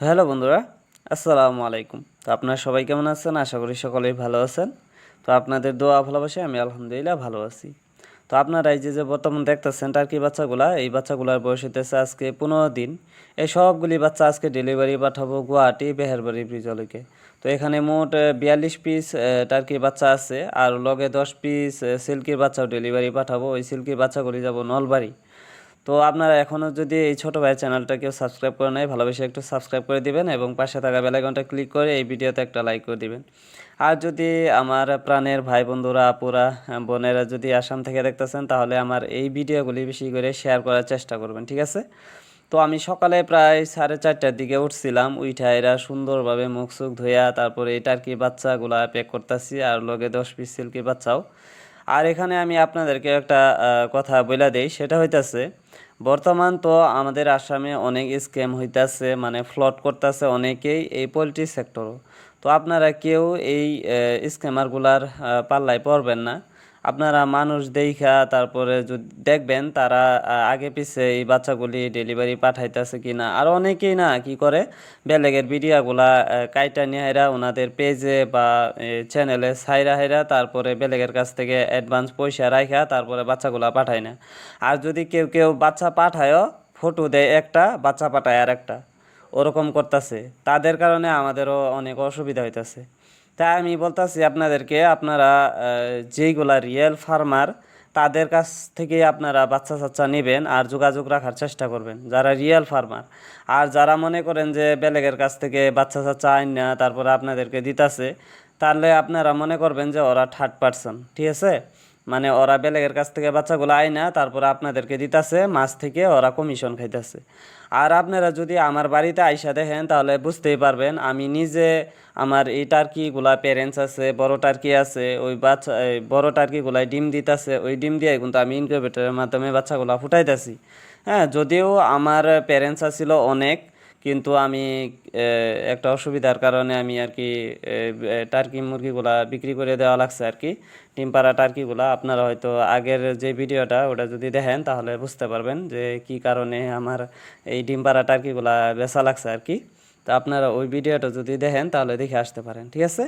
Hello বন্ধুরা, আসসালামু আলাইকুম। তো আপনারা সবাই কেমন আছেন? আশা করি সকলেই ভালো আছেন। তো আপনাদের দোয়া ভালোবাসে আমি আলহামদুলিল্লাহ ভালো আছি। তো আপনারা এই যে যে বর্তমান দেখতেছেন টার্কি বাচ্চাগুলা? এই বাচ্চাগুলার বয়স হইতেছে আজকে পনেরো দিন। এই সবগুলি বাচ্চা আজকে ডেলিভারি পাঠাবো গুয়াহাটি বেহারবাড়ি ব্রিজলকে। তো এখানে মোট বিয়াল্লিশ পিস টার্কি বাচ্চা আছে? আর লগে দশ পিস সিল্কির বাচ্চাও ডেলিভারি পাঠাবো। ওই সিল্কির বাচ্চাগুলি যাব নলবাড়ি। তো আপনারা এখনও যদি এই ছোটো ভাইয়ের চ্যানেলটা কেউ সাবস্ক্রাইব করে নেয় ভালোবেসে একটু সাবস্ক্রাইব করে দিবেন এবং পাশে থাকা বেলাইকনটা ক্লিক করে এই ভিডিওতে একটা লাইক করে দিবেন। আর যদি আমার প্রাণের ভাই বন্ধুরা, আপুরা বোনেরা যদি আসাম থেকে দেখতেছেন, তাহলে আমার এই ভিডিওগুলি বেশি করে শেয়ার করার চেষ্টা করবেন, ঠিক আছে? তো আমি সকালে প্রায় সাড়ে চারটার দিকে উঠছিলাম, উইঠা এরা সুন্দরভাবে মুখ সুখ ধুইয়া তারপরে এই টার্কি বাচ্চাগুলা প্যাক করতেছি, আর লগে দশ পিস সিল্কি বাচ্চাও। আর এখানে আমি আপনাদেরকে একটা কথা বলে দেই, সেটা হইতাছে, বর্তমান তো আমাদের আসামে অনেক স্ক্যাম হইতাছে মানে ফ্লড করতেছে অনেকেই এই পোলট্রি সেক্টরও তো আপনারা কেউ এই স্ক্যামারগুলার পাল্লায় পড়বেন না। আপনারা মানুষ দেখা তারপরে যদি দেখবেন তারা আগে পিছে এই বাচ্চাগুলি ডেলিভারি পাঠাইতেছে কিনা। আর অনেকেই না কি করে, বেলেগের ভিডিওগুলা কাইটা নিয়ে ওনাদের পেজে বা চ্যানেলে সাইরা হাইরা তারপরে বেলেগের কাছ থেকে অ্যাডভান্স পয়সা রাখা তারপরে বাচ্চাগুলা পাঠায় না। আর যদি কেউ কেউ বাচ্চা পাঠায়ও, ফটো দেয় একটা, বাচ্চা পাঠায় আর একটা ওরকম করতেছে। তাদের কারণে আমাদেরও অনেক অসুবিধা হইতাছে। তাই আমি বলতেছি আপনাদেরকে, আপনারা যেইগুলা রিয়েল ফার্মার তাদের কাছ থেকে আপনারা বাচ্চা চাচ্চা নেবেন আর যোগাযোগ রাখার চেষ্টা করবেন, যারা রিয়েল ফার্মার আর যারা মনে করেন যে বেলেগের কাছ থেকে বাচ্চা সাচ্চা আইন না তারপরে আপনাদেরকে দিতাছে, তাহলে আপনারা মনে করবেন যে ওরা থার্ড পার্সন ঠিক আছে? মানে ওরা বেলেগের কাছ থেকে বাচ্চাগুলো আয় না, তারপরে আপনাদেরকে দিতাছে, মাছ থেকে ওরা কমিশন খাইতেছে। আর আপনারা যদি আমার বাড়িতে আইসা দেখেন, তাহলে বুঝতেই পারবেন, আমি নিজে আমার এই টার্কিগুলা প্যারেন্টস আছে, বড় টার্কি আছে, ওই বাচ্চা বড় টার্কিগুলাই ডিম দিতাছে, ওই ডিম দিয়ে কিন্তু আমি ইনকিউবেটরের মাধ্যমে বাচ্চাগুলা ফুটাইতেছি। হ্যাঁ যদিও আমার প্যারেন্টস আছিল অনেক কিন্তু আমি একটা অসুবিধার কারণে আমি আর কি টার্কি মুরগিগুলা বিক্রি করে দেওয়া লাগছে আর কি। ডিম পাড়া টার্কিগুলা আপনারা হয়তো আগের যে ভিডিওটা, ওটা যদি দেখেন তাহলে বুঝতে পারবেন যে কি কারণে আমার এই ডিম পাড়া টার্কিগুলা বেচা লাগছে আর কি। তো আপনারা ওই ভিডিওটা যদি দেখেন তাহলে দেখে আসতে পারেন, ঠিক আছে?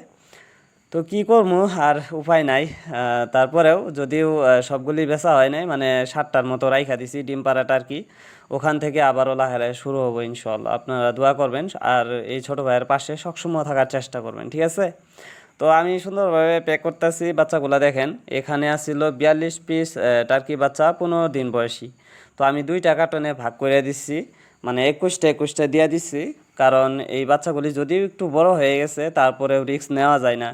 তো কি করব আর উপায় নাই। তারপরেও যদিও সবগুলি বেচা হয় নাই মানে সাতটার মতো রাইখা দিছি ডিম পাড়াটা আর কি ওখান থেকে আবারও লাহে শুরু হব ইনশাল্লাহ আপনারা দোয়া করবেন আর এই ছোটো ভাইয়ের পাশে সবসময় থাকার চেষ্টা করবেন, ঠিক আছে? তো আমি সুন্দরভাবে প্যাক করতেছি। বাচ্চাগুলো দেখেন, এখানে আসছিল বিয়াল্লিশ পিস টার্কি বাচ্চা, পনেরো দিন বয়সী। তো আমি দুইটা কার্টনে ভাগ করে দিচ্ছি মানে একুশটা একুশটা দিয়ে দিচ্ছি কারণ এই বাচ্চাগুলি যদিও একটু বড় হয়ে গেছে, তারপরেও রিস্ক নেওয়া যায় না।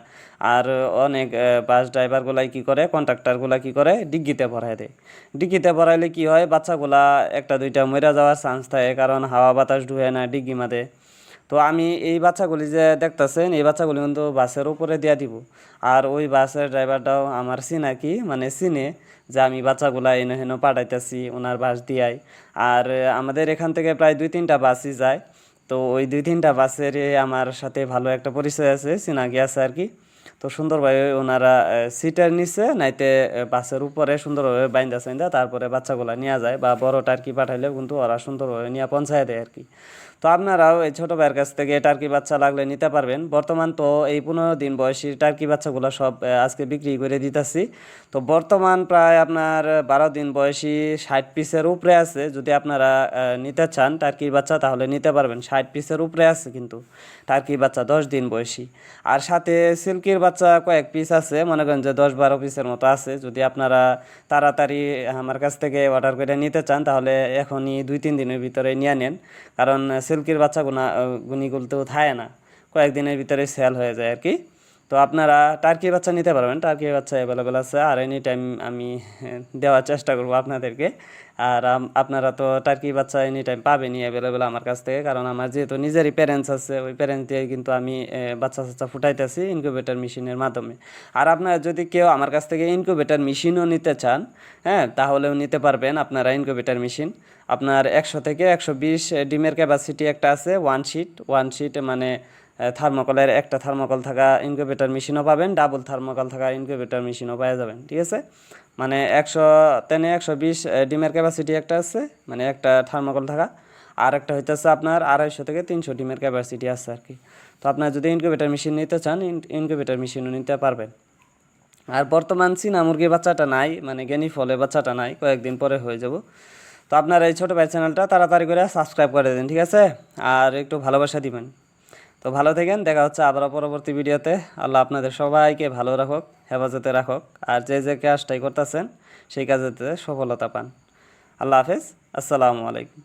আর অনেক বাস ড্রাইভারগুলাই কি করে কন্ট্রাক্টরগুলা কি করে, ডিগ্গিতে ভরায় দেয়। ডিগ্গিতে ভরাইলে কি হয়, বাচ্চাগুলা একটা দুইটা মরে যাওয়ার চান্স থাকে, কারণ হাওয়া বাতাস ঢুকে না, ডিগ্গি মাদে। তো আমি এই বাচ্চাগুলি যে দেখতেছেন, এই বাচ্চাগুলি কিন্তু বাসের উপরে দিয়া দিব। আর ওই বাসের ড্রাইভারটাও আমার চিনাকি মানে চিনে যে আমি বাচ্চাগুলা এনে হেন পাঠাইতেছি ওনার বাস দিয়াই। আর আমাদের এখান থেকে প্রায় দুই তিনটা বাসই যায়। তো ওই দুই তিনটা বাসের আমার সাথে ভালো একটা পরিচয় আছে চিনাকি আছে আর কি। তো সুন্দরভাবে ওনারা সিটের নিচে নাইতে বাসের উপরে সুন্দরভাবে বাইন্দা সাইন্দা তারপরে বাচ্চাগুলো নিয়ে যায়, বা বড়টা আর কি পাঠাইলেও কিন্তু ওরা সুন্দরভাবে নিয়ে পৌঁছায় দেয় আর কি। তো আপনারাও এই ছোটো ভাইয়ের কাছ থেকে টার্কি বাচ্চা লাগলে নিতে পারবেন। বর্তমান তো এই পনেরো দিন বয়সী টার্কি বাচ্চাগুলো সব আজকে বিক্রি করে দিতেছি। তো বর্তমান প্রায় আপনার বারো দিন বয়সী ষাট পিসের উপরে আছে। যদি আপনারা নিতে চান টার্কির বাচ্চা, তাহলে নিতে পারবেন। ষাট পিসের উপরে আছে কিন্তু টার্কির বাচ্চা, দশ দিন বয়সী। আর সাথে সিল্কির বাচ্চা কয়েক পিস আছে, মনে করেন যে দশ বারো পিসের মতো আছে। যদি আপনারা তাড়াতাড়ি আমার কাছ থেকে অর্ডার করে নিতে চান, তাহলে এখনই দুই তিন দিনের ভিতরে নিয়ে নেন। কারণ সিল্কির বাচ্চা গুনা গুনি গুলতেও থাকে না। কয়েকদিনের ভিতরে সেল হয়ে যায় আর কি। তো আপনারা টার্কি বাচ্চা নিতে পারবেন। টার্কি বাচ্চা অ্যাভেলেবেল আছে আর এনি টাইম আমি দেওয়ার চেষ্টা করব আপনাদেরকে। আর আপনারা তো টার্কি বাচ্চা এনি টাইম পাবেনই অ্যাভেলেবেল আমার কাছ থেকে। কারণ আমার যেহেতু নিজেরই প্যারেন্টস আছে, ওই প্যারেন্টস দিয়ে কিন্তু আমি বাচ্চা বাচ্চা ফুটাইতেছি ইনকিউবেটর মেশিনের মাধ্যমে। আর আপনারা যদি কেউ আমার কাছ থেকে ইনকিউবেটর মেশিনও নিতে চান হ্যাঁ তাহলেও নিতে পারবেন আপনারা ইনকিউবেটর মেশিন আপনার একশো থেকে একশো বিশ ডিমের ক্যাপাসিটি একটা আছে ওয়ান শিট ওয়ান শিট মানে থার্মোকলের একটা থার্মোকল থাকা ইনকিউবেটর মেশিনও পাবেন ডাবল থার্মোকল থাকা ইনকিউবেটর মেশিনও পাওয়া যাবেন, ঠিক আছে? মানে একশো টেনে একশো বিশ ডিমের ক্যাপাসিটি একটা আছে মানে একটা থার্মোকল থাকা, আর একটা হইতেছে আপনার আড়াইশো থেকে তিনশো ডিমের ক্যাপাসিটি আছে আর কি। তো আপনার যদি ইনকিউবেটার মেশিন নিতে চান ইনকিউবেটার মেশিনও নিতে পারবেন। আর বর্তমান চীনা মুরগির বাচ্চাটা নাই মানে জ্ঞানী ফলে বাচ্চাটা নাই, কয়েকদিন পরে হয়ে যাব। তো আপনার এই ছোটো ভাই চ্যানেলটা তাড়াতাড়ি করে সাবস্ক্রাইব করে দিন, ঠিক আছে? আর একটু ভালোবাসা দিবেন। তো ভালো থাকেন, দেখা হচ্ছে আবারও পরবর্তী ভিডিওতে। আল্লাহ আপনাদের সবাইকে ভালো রাখুক, হেফাজতে রাখুক, আর যে যে কাজটাই করতেছেন, সেই কাজেতে সফলতা পান। আল্লাহ হাফিজ, আসসালামু আলাইকুম।